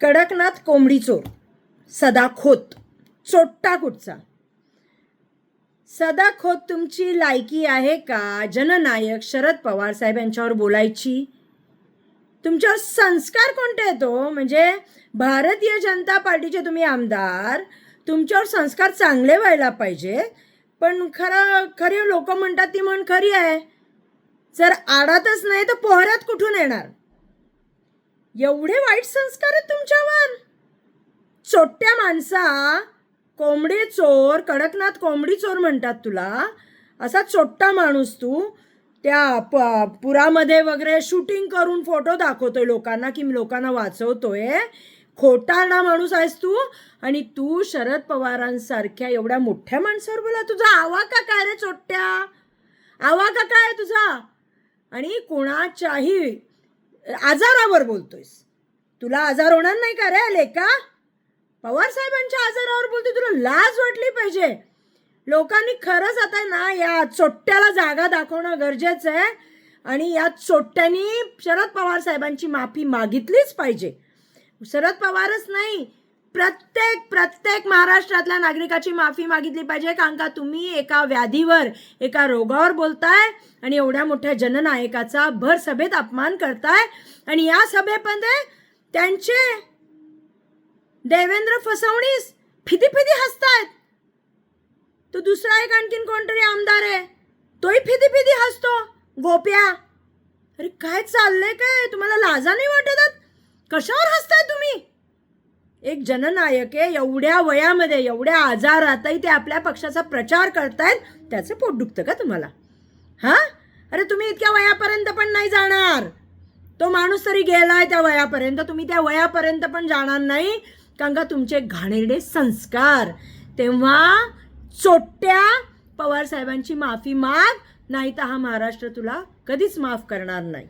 कडकनाथ कोंबडी चोर सदा खोत चोट्टा कुठचा? सदा खोत तुमची लायकी आहे का? जननायक शरद पवार साहेब यांच्यावर बोलायची. तुमच्यावर संस्कार कोणते येतो हो? म्हणजे भारतीय जनता पार्टीचे तुम्ही आमदार तुमच्यावर संस्कार चांगले व्हायला पाहिजे पण खरं खरी लोक म्हणतात ती म्हण खरी आहे. जर आडातच नाही तर पोहऱ्यात कुठून येणार? एवढे वाईट संस्कार आहेत तुमच्यावर? चोट्या माणसा कोंबडी चोर कडकनाथ कोंबडी चोर म्हणतात तुला. असा चोट्टा माणूस तू त्या प पुरामध्ये वगैरे शूटिंग करून फोटो दाखवतोय लोकांना की लोकांना वाचवतोय. खोटारडा माणूस आहेस तू. आणि तू शरद पवारांसारख्या एवढ्या मोठ्या माणसावर बोला. तुझा आवा का काय रे चोट्ट्या? आवा का काय तुझा? आणि कोणाच्याही आजारावर बोलतोयस. तुला आजार होणार नाही का रे लेका? पवार साहेबांच्या आजारावर बोलतोय तुला लाज वाटली पाहिजे. लोकांनी खरंच आता ना या चोट्ट्याला जागा दाखवणं गरजेचं आहे आणि या चोट्ट्यांनी शरद पवार साहेबांची माफी मागितलीच पाहिजे. शरद पवारच नाही प्रत्येक प्रत्येक महाराष्ट्रातल्या नागरिकाची माफी मागितली पाहिजे कारण का तुम्ही एका व्याधीवर एका रोगावर बोलताय आणि एवढ्या मोठ्या जननायकाचा भर सभेत अपमान करताय. आणि या सभेमध्ये त्यांचे देवेंद्र फसवणीस फिदी फिदी हसतायत. तो दुसरा एक आणखीन कोणतरी आमदार आहे. तोही फिदी फिदी हसतो. गोप्या. अरे काय चाललंय काय? तुम्हाला लाजा नाही वाटत? कशावर हसताय तुम्ही? एक जननायक आहे एवढ्या वयामध्ये एवढ्या आजारातही ते आपल्या पक्षाचा प्रचार करतायत त्याचं पोट दुखतं का तुम्हाला? हां? अरे तुम्ही इतक्या वयापर्यंत पण नाही जाणार. तो माणूस तरी गेलाय त्या वयापर्यंत तुम्ही त्या वयापर्यंत पण जाणार नाही. कारण का तुमचे घाणेरडे संस्कार तेव्हा चोट्ट्या पवार साहेबांची माफी माग नाही तर हा महाराष्ट्र तुला कधीच माफ करणार नाही.